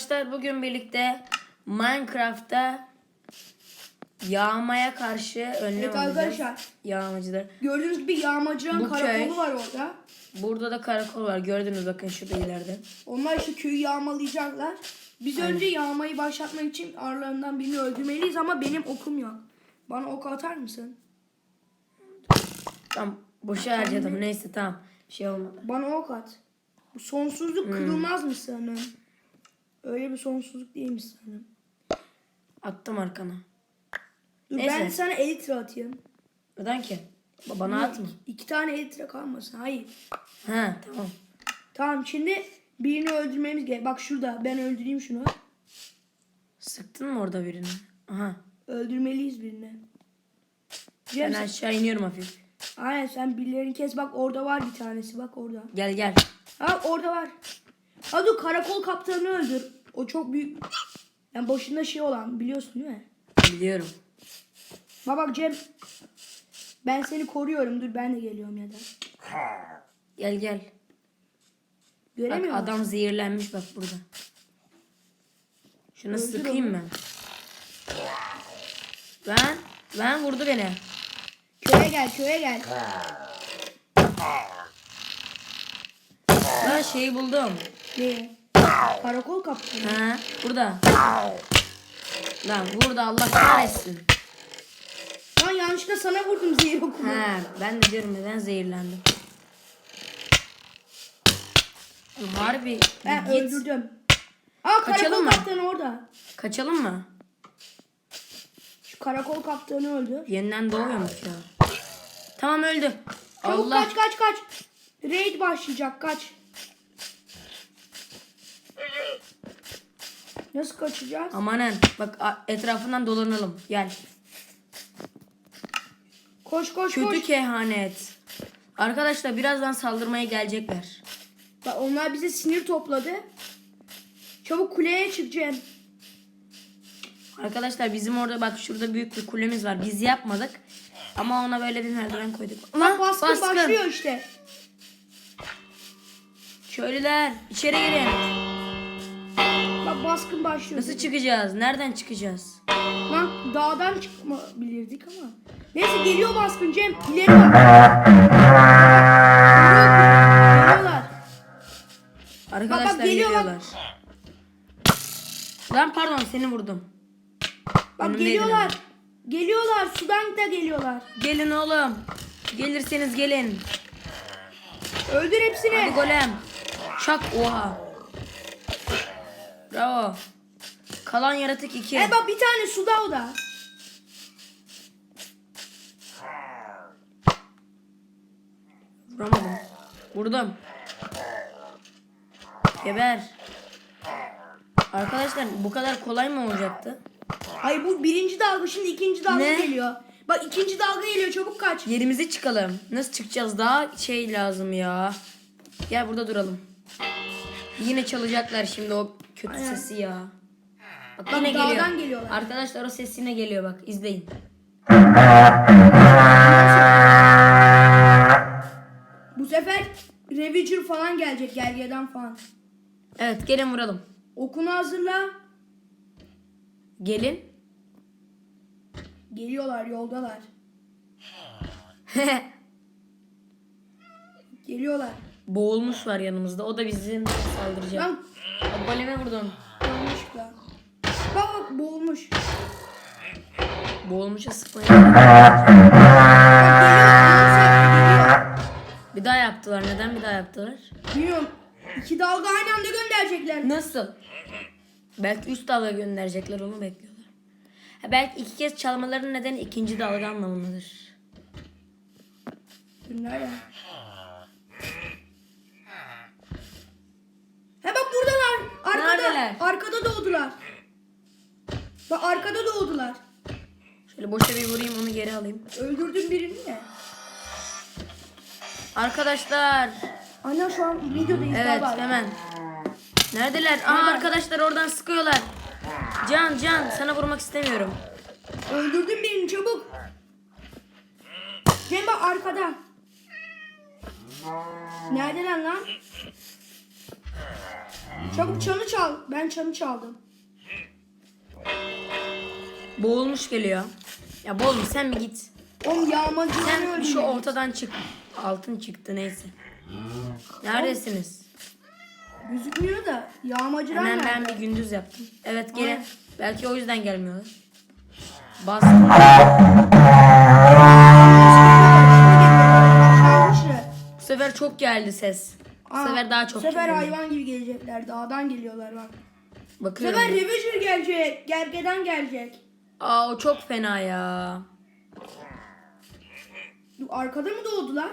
arkadaşlar. Bugün birlikte Minecraft'ta yağmaya karşı önlem Evet alacağız. arkadaşlar. Yağmacılar. Gördüğünüz gibi yağmacıların Bu karakolu köy. var orada. Burada da karakol var. Gördünüz bakın şurada ileride. Onlar işte köyü yağmalayacaklar. Biz önce yağmayı başlatmak için aralarından birini öldürmeliyiz ama benim okum yok. Bana ok atar mısın? Tamam. Boşa harcadım. Neyse tamam. Şey olmadı. Bana ok at. Bu sonsuzluk Hmm. kırılmaz mı sanırım? Öyle bir sonsuzluk değil mi sanırım? Attım arkana. Dur Neyse. ben sana elitre atayım. Neden ki? Bana atma. İki tane elitre kalmasın. Hayır. Ha tamam. Tamam şimdi birini öldürmemiz gerek. Bak şurada ben öldüreyim şunu. Sıktın mı orada birini? Aha. Öldürmeliyiz birini. Ben Cem, aşağı iniyorum hafif. Aynen sen birilerini kes. Bak orada var bir tanesi. Bak orada. Gel gel. Ha orada var. Ha dur karakol kaptanını öldür. O çok büyük. Yani başında şey olan biliyorsun değil mi? Biliyorum. Bak bak Cem. Ben seni koruyorum. Dur ben de geliyorum ya da. Gel gel. Bak Göremiyor musun? adam zehirlenmiş bak burada. Şunu Öldür sıkayım onu. mı? Ben ben vurdu beni. Köye gel köye gel. Ben şeyi buldum. Ne? Karakol kaptanı. Ha burada. Lan burada Allah kahretsin. Lan yanlışlıkla sana vurdum zehir okunu. Ha ben de diyorum neden zehirlendim. Harbi Ben git. öldürdüm. Aa Kaçalım karakol mı? kaptanı orada. Kaçalım mı? Şu karakol kaptanı öldü. Yeniden doğuyormuş ya. Tamam öldü. Çabuk Allah. kaç kaç kaç. Raid başlayacak kaç. Nasıl kaçacağız? Amanen bak a- etrafından dolanalım. Gel. Koş koş Kötü koş. kehanet. Arkadaşlar birazdan saldırmaya gelecekler. Bak onlar bize sinir topladı. Çabuk kuleye çık Cem. Arkadaşlar bizim orada bak şurada büyük bir kulemiz var. Biz yapmadık. Ama ona böyle bir merdiven koyduk. Bak baskın, başlıyor işte. Köylüler içeri girin. Bak baskın başlıyor. Nasıl çıkacağız? Nereden çıkacağız? Lan dağdan çıkabilirdik ama. Neyse geliyor baskın Cem. İleri bak. Geliyorlar. Arkadaşlar Bak, bak, geliyor, bak. geliyorlar. Lan pardon seni vurdum. Bak Önümdeydin geliyorlar. Geliyorlar. Sudan da geliyorlar. Gelin oğlum. Gelirseniz gelin. Öldür hepsini. Hadi golem. Şak oha. Bravo. Kalan yaratık 2. E bak bir tane suda o da. Vuramadım. Vurdum. Geber. Arkadaşlar bu kadar kolay mı olacaktı? Ay bu birinci dalga şimdi ikinci dalga Ne? geliyor. Bak ikinci dalga geliyor çabuk kaç. Yerimize çıkalım. Nasıl çıkacağız? Daha şey lazım ya. Gel burada duralım. Yine çalacaklar şimdi o kötü Aynen. sesi ya. Bak, Bak, yine dağdan geliyor. geliyorlar. Arkadaşlar o ses yine geliyor bak izleyin. Bu sefer Ravager falan gelecek gergeden falan. Evet gelin vuralım. Okunu hazırla. Gelin. Geliyorlar yoldalar. Geliyorlar. Boğulmuş var yanımızda. O da bizim saldıracak. Lan Bak, Goleme vurdum. yanlışlıkla. Bak bak boğulmuş. Boğulmuşa sıkmayın. Bir daha yaptılar. Neden bir daha yaptılar? Bilmiyorum. İki dalga aynı anda gönderecekler. Nasıl? Belki üst dalga gönderecekler onu bekliyorlar. Ha, belki iki kez çalmaların nedeni ikinci dalga anlamındadır. Nerede? He bak buradalar. Arkada. Neredeler? Arkada doğdular. Bak arkada doğdular. Şöyle boşa bir vurayım onu geri alayım. Öldürdün birini ya. Arkadaşlar. Ana şu an videodayız. Evet bay. hemen. Neredeler? Aa arkadaşlar oradan sıkıyorlar. Can Can sana vurmak istemiyorum. Öldürdün birini çabuk. Cem bak arkada. Neredeler lan? Çabuk çanı çal. Ben çanı çaldım. Boğulmuş geliyor. Ya boğulmuş sen bir git. Oğlum yağmacıları Sen şu ortadan çık. Altın çıktı neyse. Neredesiniz? Gözükmüyor da yağmacılar Hemen nerede? ben bir gündüz yaptım. Evet. Aynen. Belki o yüzden gelmiyorlar. Çalmışlar. Bu sefer çok geldi ses. Bu Aa, sefer daha çok Bu sefer hayvan gibi gelecekler. Dağdan geliyorlar bak. Bu Bakıyorum. sefer Ravager gelecek. Gergeden gelecek. Aa o çok fena ya. Arkada mı doğdular?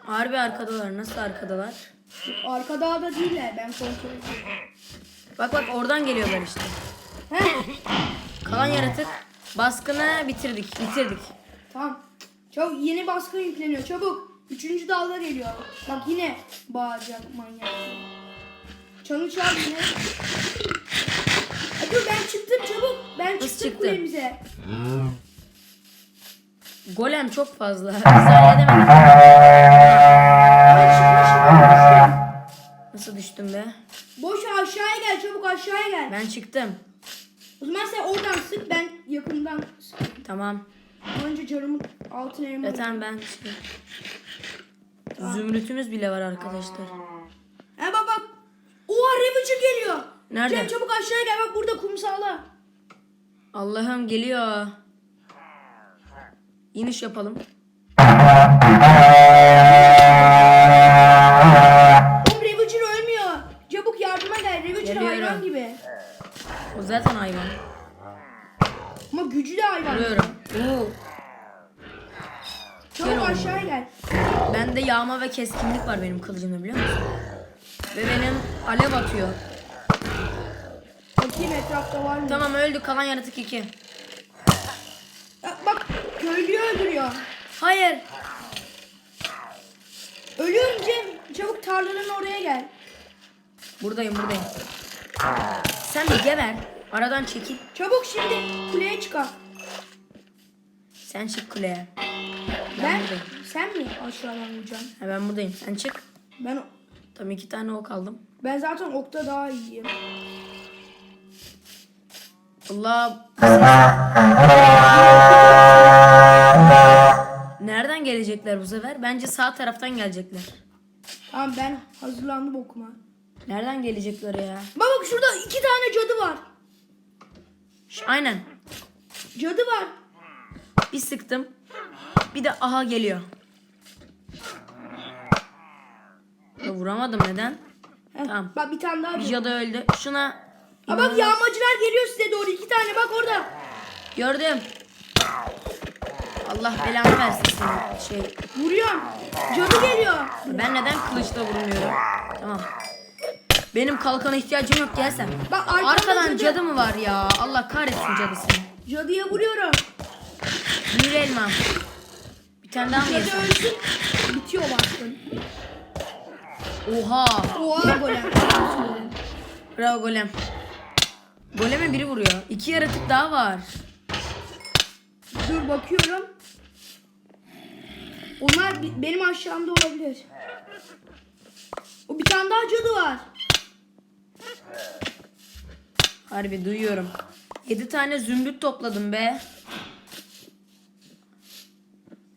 Harbi arkadalar. Nasıl arkadalar? Dur, Arka dağda değiller. Ben kontrol ediyorum. Bak bak oradan geliyorlar işte. He? Kalan yaratık. Baskını bitirdik. Bitirdik. Tamam. Çabuk yeni baskın yükleniyor. Çabuk. Üçüncü dalga geliyor. Bak yine bağıracak manyak. Çanı çal yine. Dur ben çıktım çabuk. Ben Nasıl çıktım çıktın? kulemize. Golem çok fazla. Düştüm. Nasıl düştüm be? Boş aşağıya gel çabuk aşağıya gel. Ben çıktım. O zaman sen oradan sık ben yakından sıkayım. Tamam. Önce canımın altın elma. Zaten ben şey... Zümrütümüz bile var arkadaşlar. He bak bak. Oha Ravager geliyor. Nerede? Cem çabuk aşağıya gel bak burada kumsala. Allah'ım geliyor. İniş yapalım. Oğlum Ravager ölmüyor. Çabuk yardıma gel. Ravager Geliyorum. hayvan gibi. O zaten hayvan. Ama gücü de hayvan. Vuruyorum. Oo. Gel Çabuk oğlum. aşağıya gel. Bende yağma ve keskinlik var benim kılıcımda biliyor musun? Ve benim alev atıyor. Bakayım etrafta var mı? Tamam öldü kalan yaratık 2. Ya bak köylüyü öldürüyor. Hayır. Ölüyorum Cem. Çabuk tarlanın oraya gel. Buradayım buradayım. Sen bir geber. Aradan çekil. Çabuk şimdi kuleye çıkar. Sen çık kuleye. Ben, buradayım. Sen mi aşağıdan vuracaksın? Ha, ben buradayım. Sen çık. Ben Tam iki tane ok aldım. ben zaten okta daha iyiyim. Allah. Nereden gelecekler bu sefer? Bence sağ taraftan gelecekler. Tamam ben hazırlandım okuma. Nereden gelecekler ya? Bak bak şurada iki tane cadı var. Ş- Aynen. Cadı var. Bir sıktım. Bir de aha geliyor. Ya vuramadım neden? Heh, Tamam. Bak bir tane daha. Cadı. öldü. Şuna Aa, bak yağmacılar geliyor size doğru. iki tane bak orada. gördüm. Allah belanı versin seni. Şey, Vuruyorum. Cadı geliyor. ben neden kılıçla vurmuyorum? Tamam. Benim kalkana ihtiyacım yok gel sen. Bak arkada Arkadan cadı. cadı mı var ya? Allah kahretsin cadısını. Cadıya vuruyorum. Bir elmam. Bir tane daha mı Cadı yesem? ölsün. Bitiyor baskın. Oha. Oha golem. Bravo golem. Goleme biri vuruyor. İki yaratık daha var. Dur bakıyorum. Onlar benim aşağımda olabilir. O bir tane daha cadı var. Harbi duyuyorum. Yedi tane zümrüt topladım be.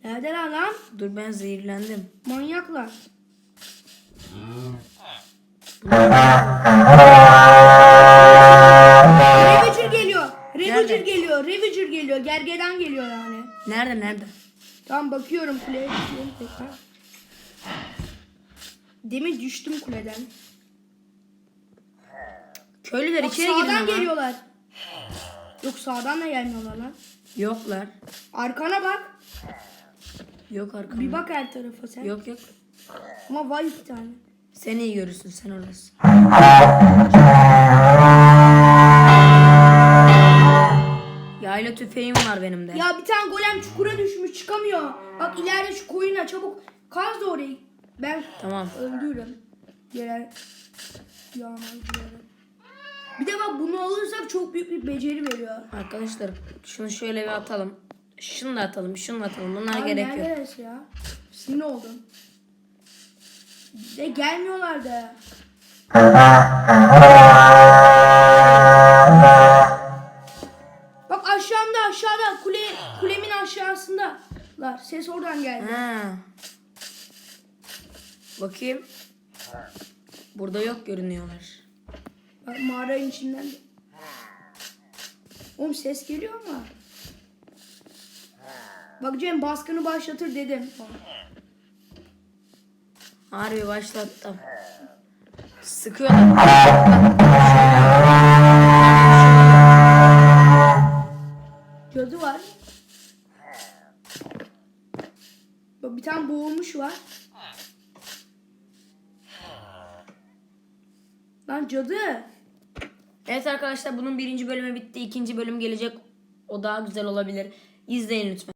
Neredeler lan? Dur ben zehirlendim. Manyaklar. Ravager geliyor. Ravager Nerede? geliyor. Ravager geliyor. Gergeden geliyor yani. Nerede nerede? Tamam bakıyorum kuleye düşüyorum tekrar. Demin düştüm kuleden. Köylüler Bak içeri girin sağdan geliyorlar. Yok sağdan da gelmiyorlar lan. Yoklar. Arkana bak. Yok arkamda. Bir bak her tarafa sen. Yok yok. Ama var iki tane. Sen iyi görürsün sen orası. Yayla tüfeğim var benim de. Ya bir tane golem çukura düşmüş çıkamıyor. Bak ileride şu koyuna çabuk kaz da orayı. Ben Tamam. öldürürüm. Gelen yağmacıları. Bir de bak bunu alırsak çok büyük bir beceri veriyor. Arkadaşlar şunu şöyle bir atalım. Şunu da atalım, şunu da atalım. Bunlar Abi gerek yok. neredesin ya? Sinir oldum. De gelmiyorlar da. Bak aşağımda aşağıda kule kulemin aşağısındalar. Ses oradan geldi. Ha. Bakayım. Burada yok görünüyorlar. Bak mağaranın içinden de. Oğlum ses geliyor ama. Bak Cem baskını başlatır dedim. Harbi başlattım. Sıkıyorlar. Cadı var. Bir tane boğulmuş var. Lan cadı. Evet arkadaşlar bunun birinci bölümü bitti. İkinci bölüm gelecek. O daha güzel olabilir. İzleyin lütfen.